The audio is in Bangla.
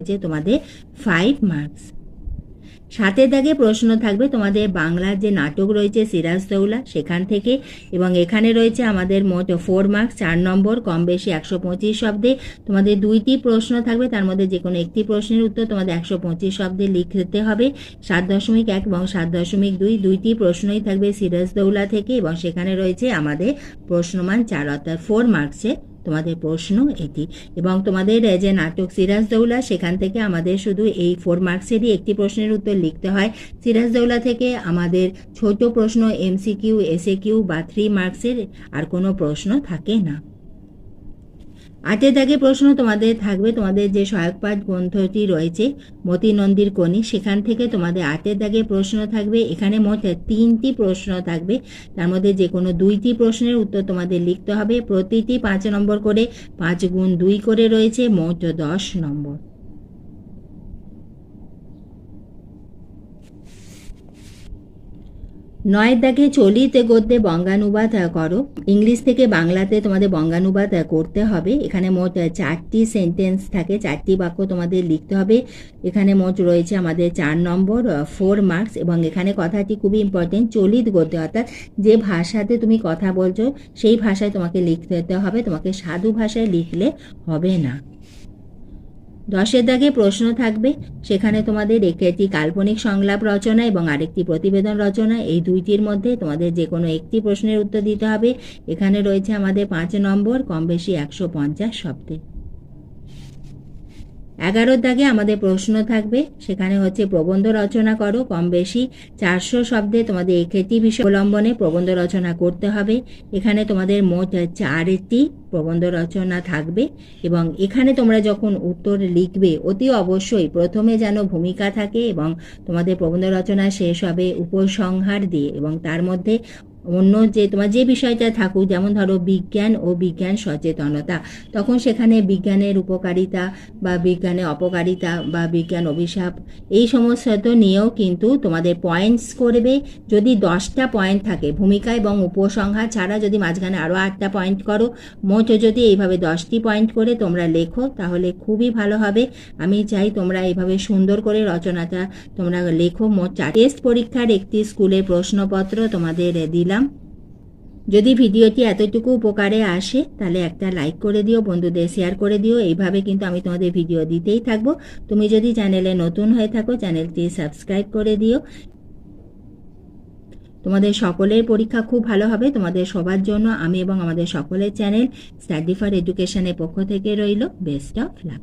হচ্ছে তোমাদের ফাইভ মার্কস সাতের দাগে প্রশ্ন থাকবে, তোমাদের বাংলার যে নাটক রয়েছে সিরাজদৌলা সেখান থেকে। এবং এখানে রয়েছে আমাদের মোট ফোর মার্কস চার নম্বর, কম বেশি একশো পঁচিশ শব্দে। তোমাদের দুইটি প্রশ্ন থাকবে, তার মধ্যে যে কোনো একটি প্রশ্নের উত্তর তোমাদের একশো পঁচিশ শব্দে লিখতে হবে। সাত দশমিক এক এবং সাত দশমিক দুই, দুইটি প্রশ্নই থাকবে সিরাজদৌলা থেকে। এবং সেখানে রয়েছে আমাদের প্রশ্নমান চার, অর্থাৎ ফোর মার্কসে তোমাদের প্রশ্ন এটি। এবং তোমাদের যে নাটক সিরাজদৌলা সেখান থেকে আমাদের শুধু এই ফোর মার্কসেরই একটি প্রশ্নের উত্তর লিখতে হয়। সিরাজদৌলা থেকে আমাদের ছোট প্রশ্ন এমসি কিউ এসএ কিউ বা থ্রি মার্কসের আর কোনো প্রশ্ন থাকে না। আটের দাগে প্রশ্ন তোমাদের থাকবে, তোমাদের যে সহায়ক পাঠ গ্রন্থটি রয়েছে মতি নন্দীর কণি সেখান থেকে তোমাদের আটের দাগে প্রশ্ন থাকবে, এখানে মোট তিনটি প্রশ্ন থাকবে, তার মধ্যে যে কোনো দুইটি প্রশ্নের উত্তর তোমাদের লিখতে হবে, প্রতিটি পাঁচ নম্বর করে, পাঁচ গুণ দুই করে রয়েছে, মোট দশ নম্বর। নয়ের দাগে চলিত গদ্যে বঙ্গানুবাদ করো। ইংলিশ থেকে বাংলাতে তোমাদের বঙ্গানুবাদ করতে হবে। এখানে মোট চারটি সেন্টেন্স থাকে, চারটি বাক্য তোমাদের লিখতে হবে। এখানে মোট রয়েছে আমাদের চার নম্বর ফোর মার্কস এবং এখানে কথাটি খুবই ইম্পর্টেন্ট চলিত গদ্যে। অর্থাৎ যে ভাষাতে তুমি কথা বলছো, সেই ভাষায় তোমাকে লিখতে হবে। তোমাকে সাধু ভাষায় লিখলে হবে না। দশের দাগে প্রশ্ন থাকবে, সেখানে তোমাদের একটি কাল্পনিক সংলাপ রচনা এবং আরেকটি প্রতিবেদন রচনা, এই দুইটির মধ্যে তোমাদের যে কোনো একটি প্রশ্নের উত্তর দিতে হবে। এখানে রয়েছে আমাদের পাঁচ নম্বর কম বেশি একশো পঞ্চাশ শব্দে। এগারোর দাগে আমাদের প্রশ্ন থাকবে, সেখানে হচ্ছে প্রবন্ধ রচনা করো, কম বেশি চারশো শব্দে তোমাদের একটি বিষয় অবলম্বনে প্রবন্ধ রচনা করতে হবে। এখানে তোমাদের মোট চারটি প্রবন্ধ রচনা থাকবে এবং এখানে তোমরা যখন উত্তর লিখবে, অতি অবশ্যই প্রথমে যেন ভূমিকা থাকে এবং তোমাদের প্রবন্ধ রচনা শেষ হবে উপসংহার দিয়ে এবং তার মধ্যে অন্য যে তোমার যে বিষয়টা থাকুক, যেমন ধরো বিজ্ঞান ও বিজ্ঞান সচেতনতা, তখন সেখানে বিজ্ঞানের উপকারিতা বা বিজ্ঞানের অপকারিতা বা বিজ্ঞান অভিশাপ, এই সমস্ত নিয়েও কিন্তু তোমাদের পয়েন্টস করবে। যদি দশটা পয়েন্ট থাকে, ভূমিকা এবং উপসংহার ছাড়া যদি মাঝখানে আরও আটটা পয়েন্ট করো, মোট যদি এইভাবে দশটি পয়েন্ট করে তোমরা লেখো, তাহলে খুবই ভালো হবে। আমি চাই তোমরা এইভাবে সুন্দর করে রচনাটা তোমরা লেখো। মোট টেস্ট পরীক্ষার একটি স্কুলের প্রশ্নপত্র তোমাদের দিলাম। যদি ভিডিওটি এতটুকু উপকারে আসে, তাহলে একটা লাইক করে দিও, বন্ধুদের শেয়ার করে দিও। এইভাবে কিন্তু আমি তোমাদের ভিডিও দিতেই থাকব। তুমি যদি চ্যানেলে নতুন হয়ে থাকো চ্যানেলটি সাবস্ক্রাইব করে দিও। তোমাদের সকলের পরীক্ষা খুব ভালো হবে। তোমাদের সবার জন্য আমি এবং আমাদের সকলের চ্যানেল স্টাডি ফর এডুকেশনের পক্ষ থেকে রইল। Best of luck